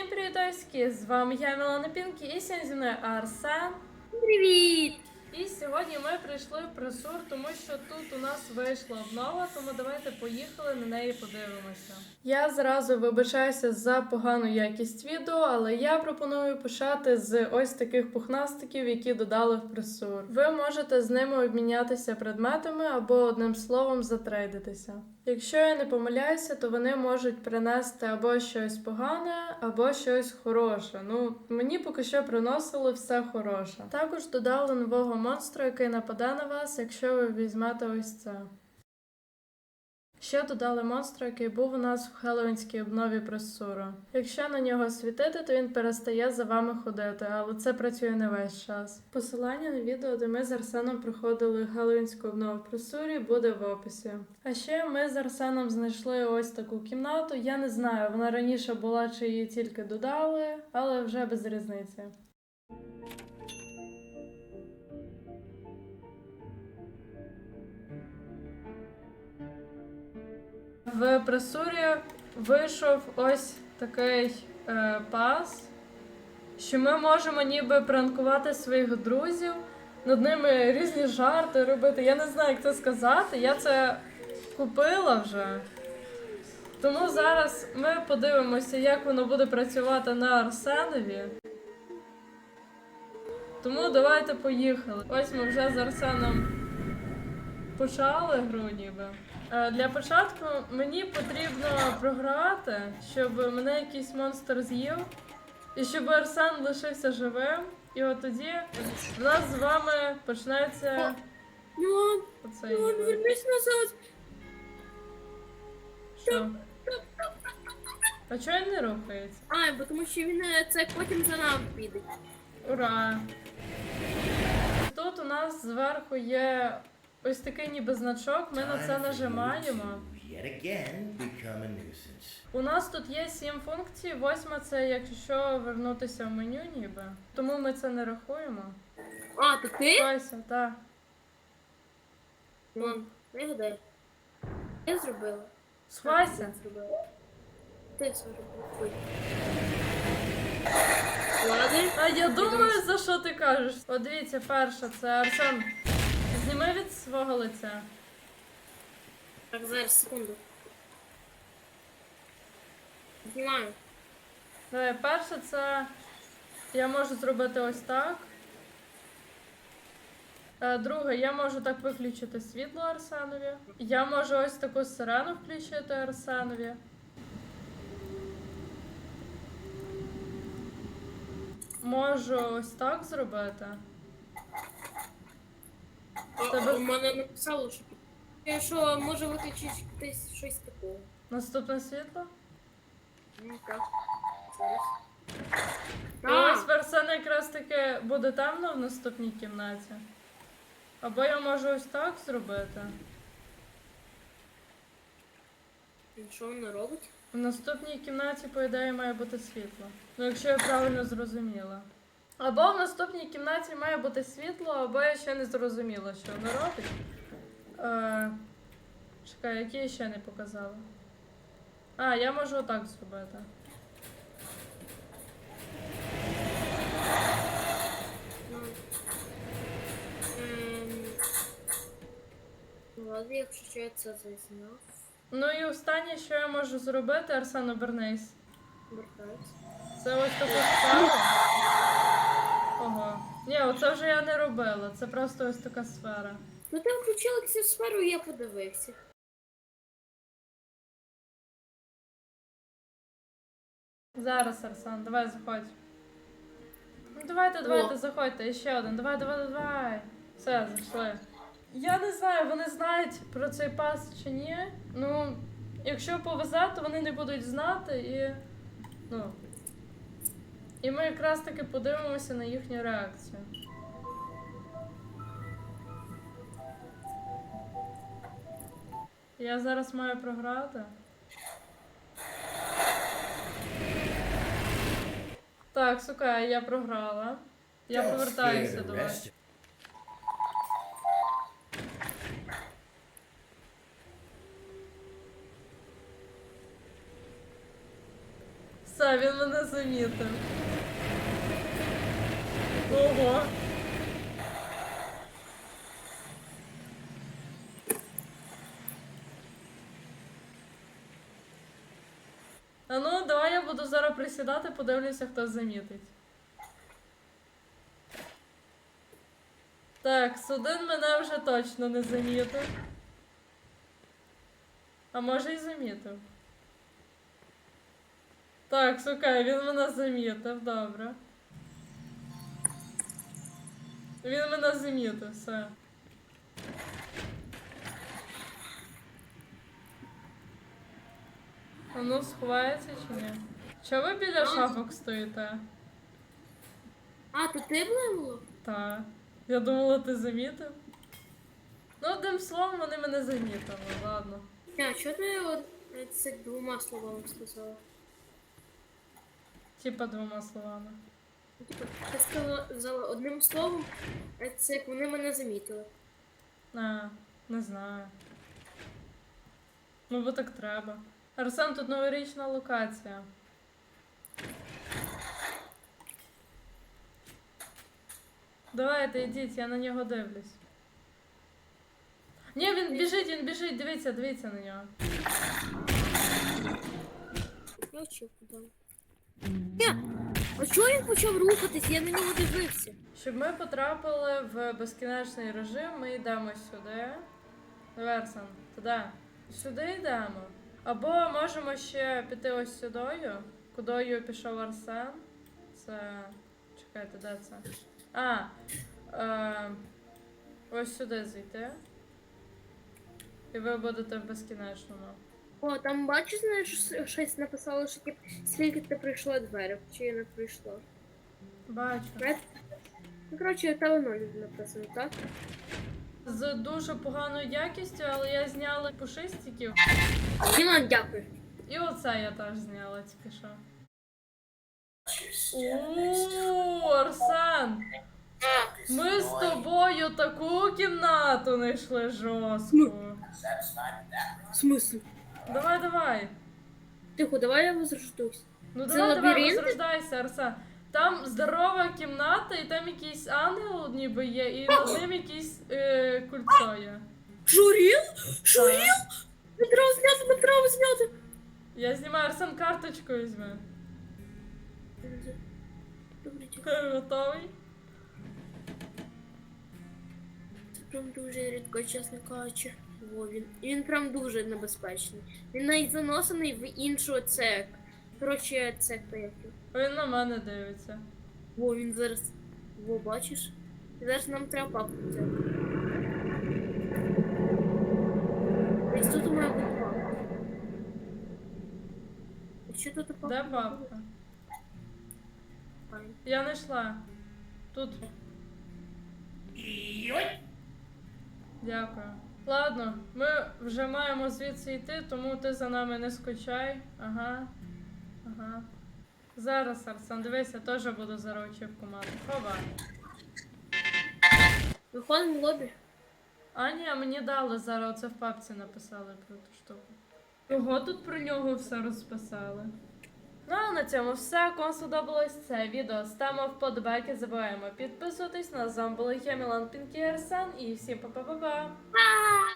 Всім привітайські! З вами я Мілана Пінкі і сьогодні зі мною Арсен. Привіт! І сьогодні ми прийшли в пресур, тому що тут у нас вийшла обнова, тому давайте поїхали на неї подивимося. Я зразу вибачаюся за погану якість відео, але я пропоную почати з ось таких пухнастиків, які додали в пресур. Ви можете з ними обмінятися предметами або одним словом затрейдитися. Якщо я не помиляюся, то вони можуть принести або щось погане, або щось хороше. Ну, мені поки що приносили все хороше. Також додали нового монстра, який нападе на вас, якщо ви візьмете ось це. Ще додали монстра, який був у нас в хеллоуінській обнові пресуру. Якщо на нього світити, то він перестає за вами ходити, але це працює не весь час. Посилання на відео, де ми з Арсеном проходили хеллоуінську обнову пресурі, буде в описі. А ще ми з Арсеном знайшли ось таку кімнату. Я не знаю, вона раніше була чи її тільки додали, але вже без різниці. В пресурі вийшов ось такий е, пас, що ми можемо ніби пранкувати своїх друзів, над ними різні жарти робити. Я не знаю, як це сказати. Я це купила вже. Тому зараз ми подивимося, як воно буде працювати на Арсенові. Тому давайте поїхали. Ось ми вже з Арсеном почали гру ніби. Е, Для початку мені потрібно програти, щоб мене якийсь монстр з'їв, і щоб Арсен лишився живим. І от тоді в нас з вами почнеться Мілан, оцей. Мілан, вернись назад. Що? А чого він не рухається? А, бо тому що він е, це потім за нами піде. Ура! Тут у нас зверху є ось такий ніби значок, ми на це нажимаємо. У нас тут є сім функцій. Восьма це якщо вернутися в меню, ніби. Тому ми це не рахуємо. А, то ти? Ось, так. Мам, не. Я зробила. Схвайся. Зробила. Ти зробила. Ладно. А я думаю, за що ти кажеш. От дивіться, перша, це Арсен. Зніми від свого лиця. Так, зараз, секунду. Знімаю. Давай, перше це я можу зробити ось так. Е, Друге, я можу так виключити світло Арсенові. Я можу ось таку сирену включити Арсенові. Можу ось так зробити. Тебе- У мене написало, що Я що може виключити щось такого. Наступне світло. Ну так. Зараз. І ось А, в якраз таки буде темно в наступній кімнаті. Або я можу ось так зробити. і що вона робить? В наступній кімнаті, по ідеї, має бути світло. Ну, якщо я правильно зрозуміла. Або в наступній кімнаті має бути світло, або я ще не зрозуміла, що воно робить. Е, чекай, які я ще не показала. А, я можу отак зробити. Ладно, якщо що я це зазнав. Ну і останнє, що я можу зробити, Арсен, обернись. Вертаюсь. Це ось таку сферу. Ні, оце вже я не робила. Це просто ось така сфера. Ну ти включила цю сферу, і я подивився. Зараз, Арсен, давай заходь. Ну давайте, давайте, О. заходьте, ще один. Давай, давай, давай. Все, зайшли. Я не знаю, вони знають про цей пас чи ні. Ну, якщо повезе, то вони не будуть знати і. Ну. І ми якраз таки подивимося на їхню реакцію. Я зараз маю програти. Так, сука, я програла. Я повертаюся до вас. Все, він мене замітив. Ого. А ну, давай я буду зараз присідати, подивлюся, хто замітить. Так, судин мене вже точно не замітив. А може й замітив. Так, сука, він мене замітив, добре. Він мене замітив, все. А ну, сховається чи ні? Чого ви біля шафок стоїте? А, то ти було? Та. Я думала, ти замітив. Ну, одним словом, вони мене замітили, ладно. А, що ти от, це двома словами сказала? Типа двома словами. Типу, Ти сказала одним словом, е, це як вони мене замітили. А, не знаю. Ну, бо так треба. Арсен, тут новорічна локація. Давайте, йдіть, я на нього дивлюсь. Ні, він біжить, він біжить, дивіться, дивіться на нього. Я. Ні, а чого він почав рухатись? Я на нього дивився. Щоб ми потрапили в безкінечний режим, ми йдемо сюди. Версон, туди. Сюди йдемо. Або можемо ще піти ось сюдою, кудою пішов Арсен. Це. Чекайте, де це? А. Е... Ось сюди зайти. І ви будете в безкінечному. О, там бачиш, знаєш, щось- щось написало, що тип, скільки ти прийшла дверей, чи не прийшла. Бачу. Ну, коротше, та ноль написано, так? З дуже поганою якістю, але я зняла пушистиків. Діман, дякую. І оце я теж зняла тільки що. О, Арсен! Ми з тобою таку кімнату знайшли жорстку. В смислі? Давай, давай. Тихо, давай я возрождусь. Ну Це давай, давай, лабіринт? возрождайся, Арсен. Там здорова кімната, і там якийсь ангел ніби є, і над ним якийсь е, кульцо є. Журіл? Так. Не треба зняти, не треба зняти. Я знімаю Арсен карточку візьми. Добре, дякую. Готовий? Це прям дуже рідко, чесно кажучи. Во, він, він прям дуже небезпечний. Він навіть заносений в іншу цек. Коротше, цек як. Він на мене дивиться. Во, він зараз. Во, бачиш? І зараз нам треба папку взяти. Десь тут має бути папка. А що тут папка? Де бабка? Файн. Я знайшла. Тут. Дякую. Ладно, ми вже маємо звідси йти, тому ти за нами не скучай. Ага. Ага. Зараз, Арсен, дивись, я теж буду зараз очівку мати. Хова. Виходимо в лобі. А ні, мені дали зараз оце в папці написали про ту штуку. Кого тут про нього все розписали? Ну а на цьому все. Кому сподобалось це відео, ставимо вподобайки, забуваємо підписуватись. На з вами я, Мілан Пінкі Арсен і всім па-па-па-па.